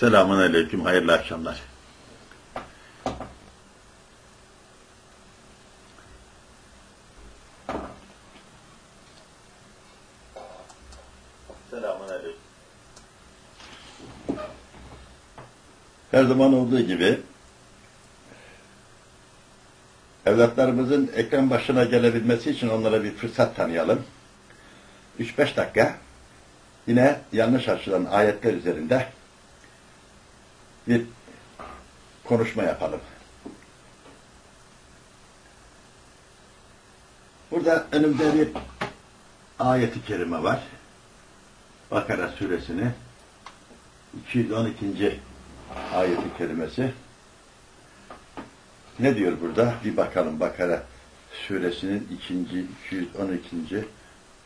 Selamun Aleyküm, hayırlı akşamlar. Selamun Aleyküm. Her zaman olduğu gibi evlatlarımızın ekran başına gelebilmesi için onlara bir fırsat tanıyalım. 3-5 dakika yine yanlış açılan ayetler üzerinde bir konuşma yapalım. Burada önümde bir ayeti kerime var. Bakara suresini 212. ayeti kerimesi. Ne diyor burada? Bir bakalım Bakara suresinin 2. 212.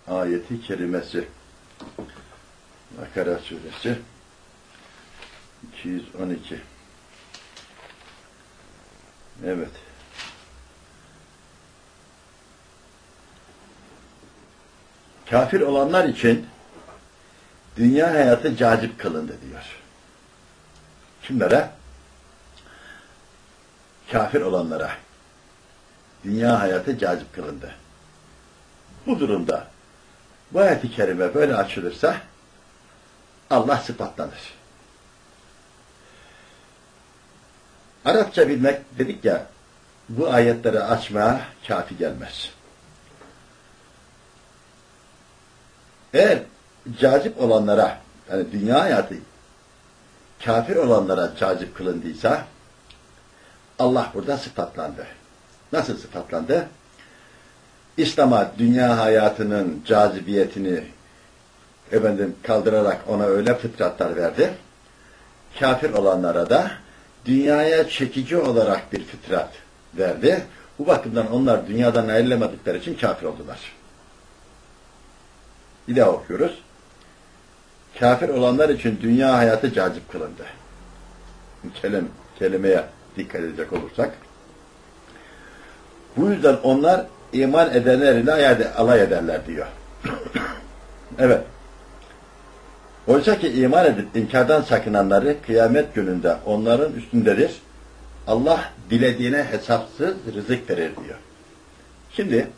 ayeti kerimesi. Bakara suresi 212 Evet. Kafir olanlar için dünya hayatı cazip kılındı diyor. Kimlere? Kafir olanlara. Dünya hayatı cazip kılındı. Bu durumda bu ayet-i kerime böyle açılırsa Allah sıfatlanır. Arapça bilmek dedik ya bu ayetleri açmaya kafi gelmez. Eğer cazip olanlara yani dünya hayatı kafir olanlara cazip kılındıysa Allah burada sıfatlandı. Nasıl sıfatlandı? İslam'a dünya hayatının cazibiyetini efendim kaldırarak ona öyle fıtratlar verdi. Kafir olanlara da dünyaya çekici olarak bir fıtrat verdi. Bu bakımdan onlar dünyadan ayrılamadıkları için kafir oldular. Bir daha okuyoruz. Kafir olanlar için dünya hayatı cazip kılındı. Kelim, kelimeye dikkat edecek olursak. Bu yüzden onlar iman edenler ile alay ederler diyor. evet. Oysa ki iman edip inkardan sakınanları kıyamet gününde onların üstündedir. Allah dilediğine hesapsız rızık verir diyor. Şimdi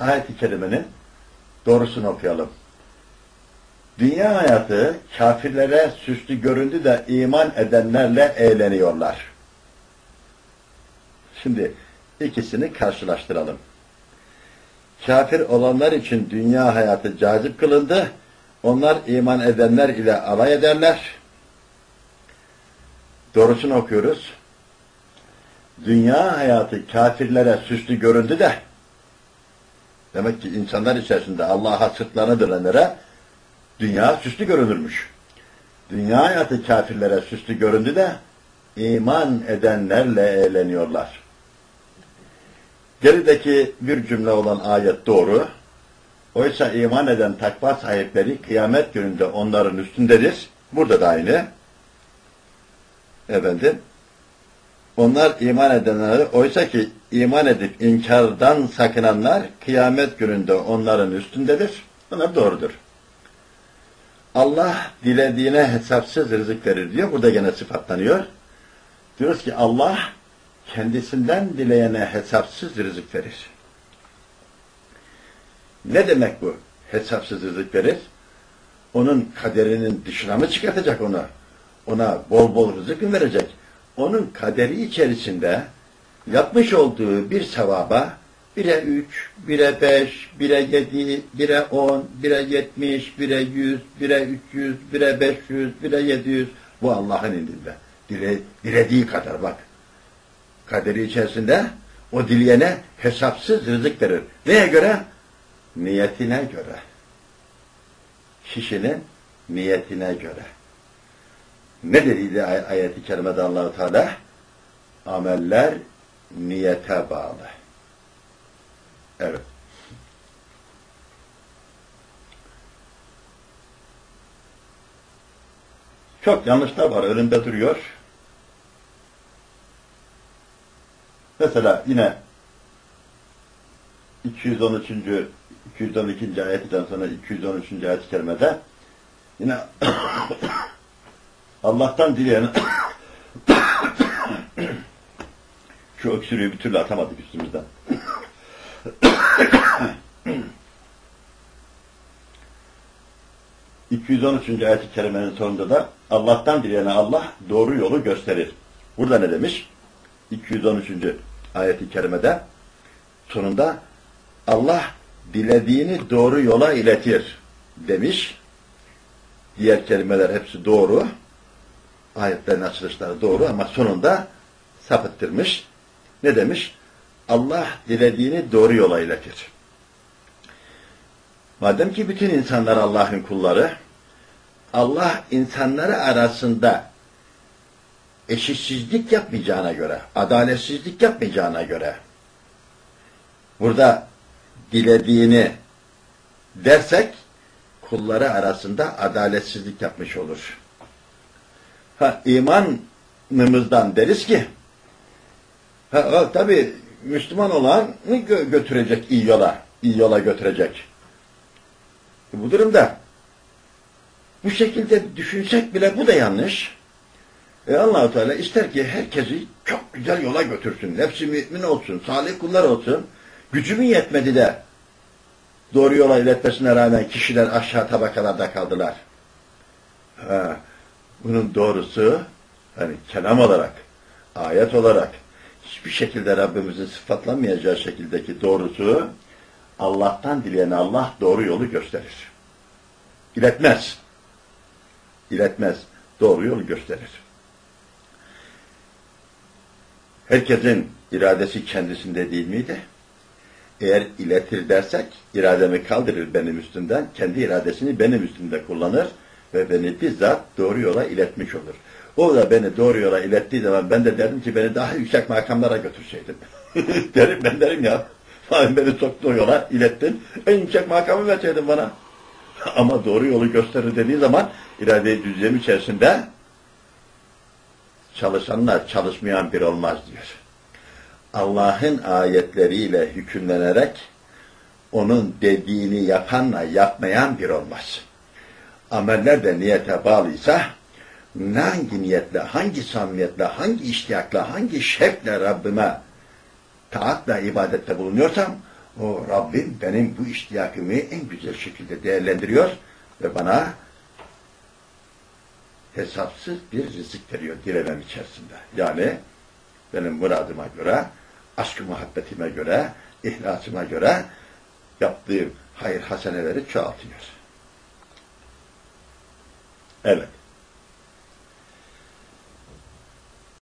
ayet-i kerimenin doğrusunu okuyalım. Dünya hayatı kafirlere süslü göründü de iman edenlerle eğleniyorlar. Şimdi ikisini karşılaştıralım. Kafir olanlar için dünya hayatı cazip kılındı, onlar iman edenler ile alay ederler. Doğrusunu okuyoruz. Dünya hayatı kafirlere süslü göründü de demek ki insanlar içerisinde Allah'a sırtlarını dönenlere dünya süslü görünürmüş. Dünya hayatı kafirlere süslü göründü de iman edenlerle eğleniyorlar. Gerideki bir cümle olan ayet doğru. Oysa iman eden takva sahipleri kıyamet gününde onların üstündedir. Burada da aynı. Efendim, onlar iman edenler, oysa ki iman edip inkardan sakınanlar kıyamet gününde onların üstündedir. Bunlar doğrudur. Allah dilediğine hesapsız rızık verir diyor. Burada gene sıfatlanıyor. Diyoruz ki Allah kendisinden dileyene hesapsız rızık verir. Ne demek bu? Hesapsız rızık verir. Onun kaderinin dışına mı çıkartacak onu? Ona bol bol rızık mı verecek? Onun kaderi içerisinde yapmış olduğu bir sevaba bire üç, bire beş, bire yedi, bire on, bire yetmiş, bire yüz, bire üç yüz, bire beş yüz, bire yedi yüz. Bu Allah'ın indinde. Dile, dilediği kadar bak. Kaderi içerisinde o dileyene hesapsız rızık verir. Neye göre? Niyetine göre. Kişinin niyetine göre. Ne dediydi ay ayeti kerimede Allahu Teala? Ameller niyete bağlı. Evet. Çok yanlışlar var. Önünde duruyor. Mesela yine 213. 212. ayetten sonra 213. ayet-i yine Allah'tan dileyen şu öksürüğü bir türlü atamadık üstümüzden. ...213. ayet-i kerimenin sonunda da... ...Allah'tan dileyene Allah doğru yolu gösterir. Burada ne demiş? 213. ayet-i kerimede... ...sonunda... Allah dilediğini doğru yola iletir demiş. Diğer kelimeler hepsi doğru. Ayetlerin açılışları doğru ama sonunda sapıttırmış. Ne demiş? Allah dilediğini doğru yola iletir. Madem ki bütün insanlar Allah'ın kulları, Allah insanları arasında eşitsizlik yapmayacağına göre, adaletsizlik yapmayacağına göre, burada dilediğini dersek, kulları arasında adaletsizlik yapmış olur. Ha, imanımızdan deriz ki, ha, tabi Müslüman olan gö götürecek iyi yola, iyi yola götürecek. Bu durumda bu şekilde düşünsek bile bu da yanlış. E allah Teala ister ki herkesi çok güzel yola götürsün. Hepsi mümin olsun, salih kullar olsun. Gücümün yetmedi de doğru yola iletmesine rağmen kişiler aşağı tabakalarda kaldılar. Ha, bunun doğrusu hani kelam olarak, ayet olarak hiçbir şekilde Rabbimizin sıfatlamayacağı şekildeki doğrusu Allah'tan dileyene Allah doğru yolu gösterir. İletmez. İletmez. Doğru yolu gösterir. Herkesin iradesi kendisinde değil miydi? Eğer iletir dersek, irademi kaldırır benim üstümden, kendi iradesini benim üstümde kullanır ve beni bizzat doğru yola iletmiş olur. O da beni doğru yola ilettiği zaman ben de derim ki beni daha yüksek makamlara götürseydin. derim ben derim ya. Beni soktuğun yola ilettin, en yüksek makamı verseydin bana. Ama doğru yolu gösterir dediği zaman irade-i düzlem içerisinde çalışanlar çalışmayan bir olmaz diyor. Allah'ın ayetleriyle hükümlenerek onun dediğini yapanla yapmayan bir olmaz. Ameller de niyete bağlıysa hangi niyetle, hangi samimiyetle, hangi iştiyakla, hangi şevkle Rabbime taatla ibadette bulunuyorsam o Rabbim benim bu iştiyakımı en güzel şekilde değerlendiriyor ve bana hesapsız bir rızık veriyor dilemem içerisinde. Yani benim muradıma göre, aşkı muhabbetime göre, ihlasıma göre yaptığım hayır haseneleri çoğaltıyor. Evet.